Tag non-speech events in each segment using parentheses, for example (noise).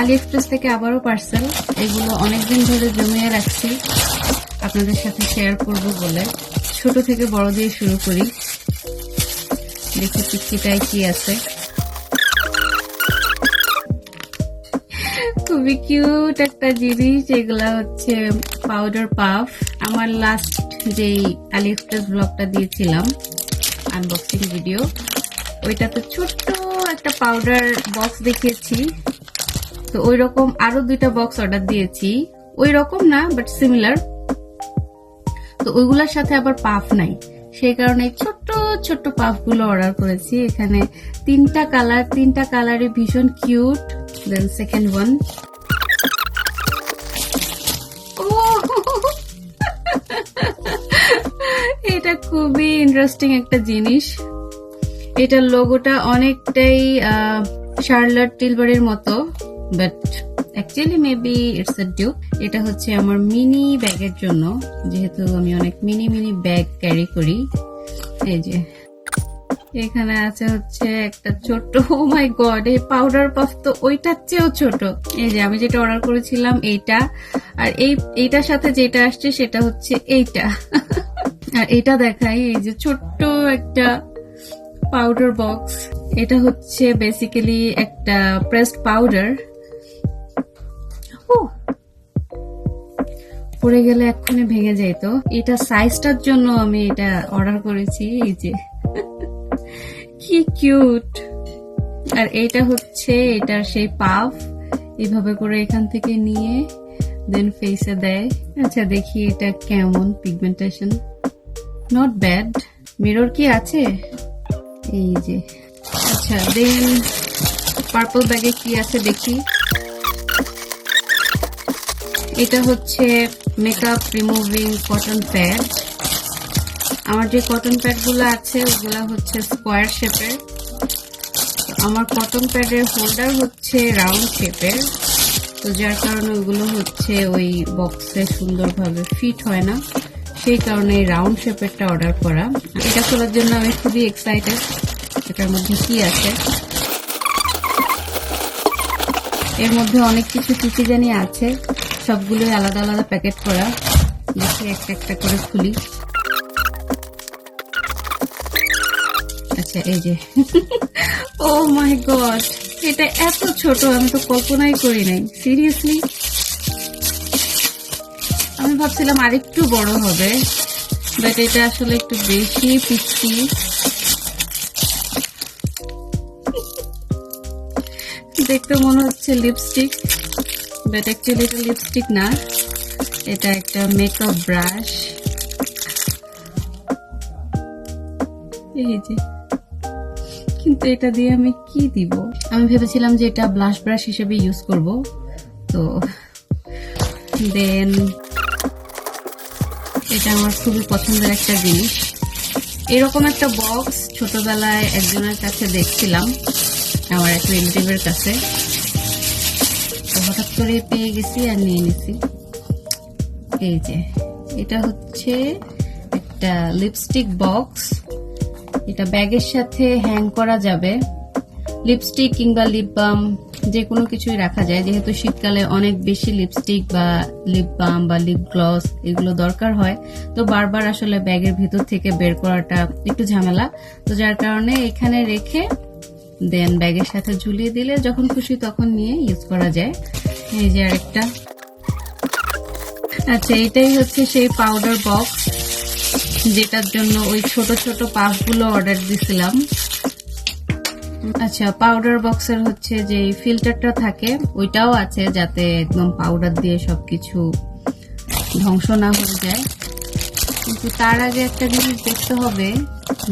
আলি express থেকে আবারও parcel. এগুলো অনেকদিন ধরে জমিয়ে রাখছি। আপনাদের সাথে শেয়ার করব বলে। ছোট থেকে বড় দিয়ে শুরু করি। দেখি পিকটিটায় কি আছে। খুবই কিউট একটা জিনিস। এগুলা হচ্ছে পাউডার পাফ। আমার লাস্ট যেই আলি এক্সপ্রেস ব্লগটা দিয়েছিলাম আনবক্সিং ভিডিও ওইটাতে ছোট্ট একটা পাউডার বক্স দেখিয়েছি। তো ওই রকম আরও দুইটা বক্স অর্ডার দিয়েছি। ওই রকম না বাট সিমিলার তো ওইগুলোর সাথে আবার পাফ নাই। সেই কারণে ছোট্ট ছোট্ট পাফগুলো অর্ডার করেছি। এখানে তিনটা কালার তিনটা কালারই ভীষণ কিউট দেন সেকেন্ড ওয়ান এটা খুবই ইন্টারেস্টিং একটা জিনিস। এটার লোগোটা অনেকটাই শার্লট টিলবারের মতো। But actually maybe it's a dupe এটা হচ্ছে আমার মিনি ব্যাগের জন্য। যেহেতু আমি অনেক মিনি মিনি ব্যাগ ক্যারি করি। এই যে। এখানে আছে হচ্ছে একটা ছোট ও মাই গড এই পাউডার পাফ তো ওইটার চেয়েও ছোট। এই যে আমি যেটা অর্ডার করেছিলাম এইটা। আর এই, এইটার সাথে যেটা আসছে সেটা হচ্ছে এইটা। আর এটা দেখাই, এই যে ছোট্ট একটা পাউডার বক্স এটা হচ্ছে বেসিক্যালি একটা প্রেসড পাউডার পড়ে গেলে এক্ষুনি ভেঙে যেত এটা সাইজটার জন্য আমি এটা অর্ডার করেছি, এই যে। কি কিউট আর এইটা হচ্ছে, এটার সেই পাফ এইভাবে করে এখান থেকে নিয়ে দেন ফেসে দেয়। আচ্ছা দেখি এটা কেমন পিগমেন্টেশন নট ব্যাড মিরর কি আছে? এই যে। আচ্ছা দেন পার্পল ব্যাগে কি আছে দেখি। এটা হচ্ছে মেকআপ রিমুভিং কটন প্যাড আমার যে কটন প্যাডগুলো আছে, ওগুলা হচ্ছে স্কোয়ার শেপের আমার কটন প্যাডের হোল্ডার হচ্ছে রাউন্ড শেপের তো যার কারণে ওগুলো হচ্ছে ওই বক্সে সুন্দরভাবে ফিট হয় না। সেই কারণে এই রাউন্ড শেপেরটা অর্ডার করা। এটা খোলার জন্য আমি খুবই এক্সাইটেড এটার মধ্যে কি আছে? এর মধ্যে অনেক কিছু কিছু জানি আছে। সবগুলোই আলাদা আলাদা প্যাকেট করা। দেখি একটা একটা করে খুলি। আচ্ছা এই যে। ও মাই গড এটা এত ছোট, আমি তো কল্পনাই করি নাই। সিরিয়াসলি আমি ভাবছিলাম আরেকটু বড় হবে বাট এটা আসলে একটু বেশি পিচ্ছি (laughs) দেখতে মনে হচ্ছে লিপস্টিক বাট অ্যাকচুয়ালি এটা লিপস্টিক না। এটা একটা মেকআপ ব্রাশ এই যে। কিন্তু এটা দিয়ে আমি কি দিব? আমি ভেবেছিলাম যে এটা ব্লাশ ব্রাশ হিসেবে ইউজ করব। তো দেন এটা আমার খুবই পছন্দের একটা জিনিস। এরকম একটা বক্স ছোটবেলায় একজনের কাছে দেখছিলাম। আমার এক রিলেটিভের কাছে। হঠাৎ করে পেয়ে গেছি আর নিয়ে নিছি। এই যে, এটা হচ্ছে একটা লিপস্টিক বক্স এটা ব্যাগের সাথে হ্যাং করা যাবে। লিপস্টিক কিংবা লিপ বাম যে কোনো কিছুই রাখা যায়। যেহেতু শীতকালে অনেক বেশি লিপস্টিক বা লিপ বাম বা লিপ গ্লস এগুলো দরকার হয়। তো বারবার আসলে ব্যাগের ভেতর থেকে বের করাটা একটু ঝামেলা। তো যার কারণে এখানে রেখে দেন ব্যাগের সাথে ঝুলিয়ে দিলে যখন খুশি তখন নিয়ে ইউজ করা যায়। এই যে আরেকটা। আচ্ছা এটাই হচ্ছে সেই পাউডার বক্স যেটার জন্য ওই ছোট ছোট পাফগুলো অর্ডার দিছিলাম। আচ্ছা পাউডার বক্সের হচ্ছে যে ফিল্টারটা থাকে, ওইটাও আছে যাতে একদম পাউডার দিয়ে সবকিছু ধ্বংস না হয়ে যায়। কিন্তু তার আগে একটা জিনিস দেখতে হবে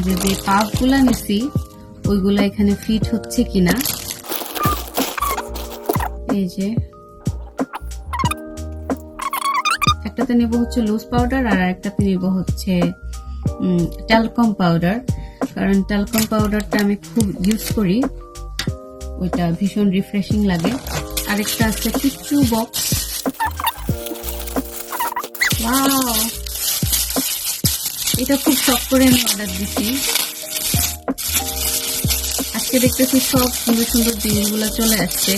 যে যে পাফগুলা নিছি ওইগুলা এখানে ফিট হচ্ছে কিনা? এই যে। একটাতে নেব হচ্ছে লুজ পাউডার আর একটাতে নেব হচ্ছে ট্যালকম পাউডার কারণ ট্যালকম পাউডারটা আমি খুব ইউজ করি। ওইটা ভীষণ রিফ্রেশিং লাগে। আরেকটা আছে কিচ্ছু বক্স এটা খুব শখ করে আমি অর্ডার দিছি। আজকে দেখতেছি সব সুন্দর সুন্দর জিনিসগুলো চলে আসছে।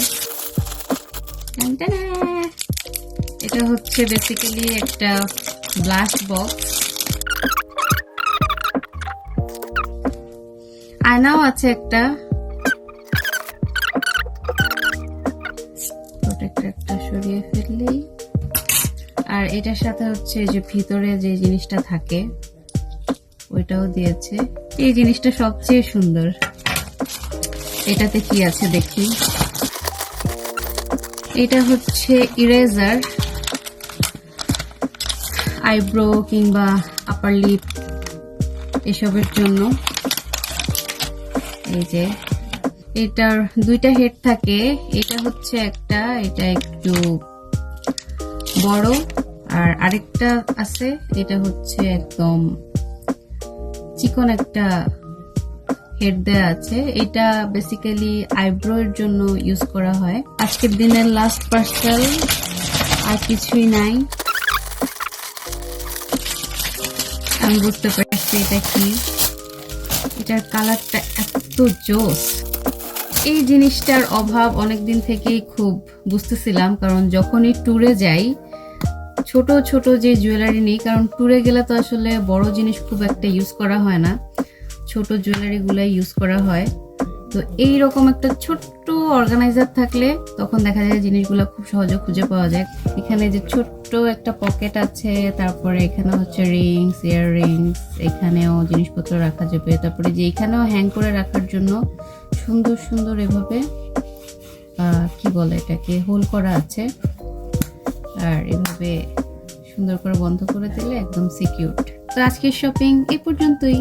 এটা হচ্ছে বেসিক্যালি একটা ব্লাশ বক্স আয়নাও আছে একটা একটা সরিয়ে ফেললেই। আর এটার সাথে হচ্ছে যে ভিতরে যে জিনিসটা থাকে, ওইটাও দিয়েছে। এই জিনিসটা সবচেয়ে সুন্দর। এটাতে কি আছে দেখি? এটা হচ্ছে ইরেজার আইব্রো কিংবা আপার লিপ এসবের জন্য। এই যে, এটার দুইটা হেড থাকে। এটা হচ্ছে একটা, এটা একটু বড়। আর আরেকটা আছে, এটা হচ্ছে একদম চিকন একটা হেড দেয়া আছে, এটা বেসিক্যালি আইব্রো এর জন্য ইউজ করা হয়। আজকের দিনের লাস্ট পার্সেল আর কিছুই নাই। আমি বুঝতে পারছি এটা কি। এটার কালারটা এত জোস। এই জিনিসটার অভাব অনেক দিন থেকেই খুব বুঝতেছিলাম, কারণ যখনই ট্যুরে যাই, ছোট ছোট যে জুয়েলারি নেই, কারণ ট্যুরে গেলে তো আসলে বড় জিনিস খুব একটা ইউজ করা হয় না। ছোট জুয়েলারি গুলাই ইউজ করা হয়। তো এই রকম একটা ছোট্ট অর্গানাইজার থাকলে তখন দেখা যায় জিনিসগুলো খুব সহজে খুঁজে পাওয়া যায়। এখানে যে ছোট্ট একটা পকেট আছে, তারপরে এখানে হচ্ছে রিংস ইয়ার রিংস এখানেও জিনিসপত্র রাখা যাবে। তারপরে যে এখানেও হ্যাং করে রাখার জন্য সুন্দর সুন্দর এভাবে কি বলে এটাকে, হোল করা আছে। আর এভাবে সুন্দর করে বন্ধ করে দিলে একদম সিকিউর তো আজকের শপিং এ পর্যন্তই।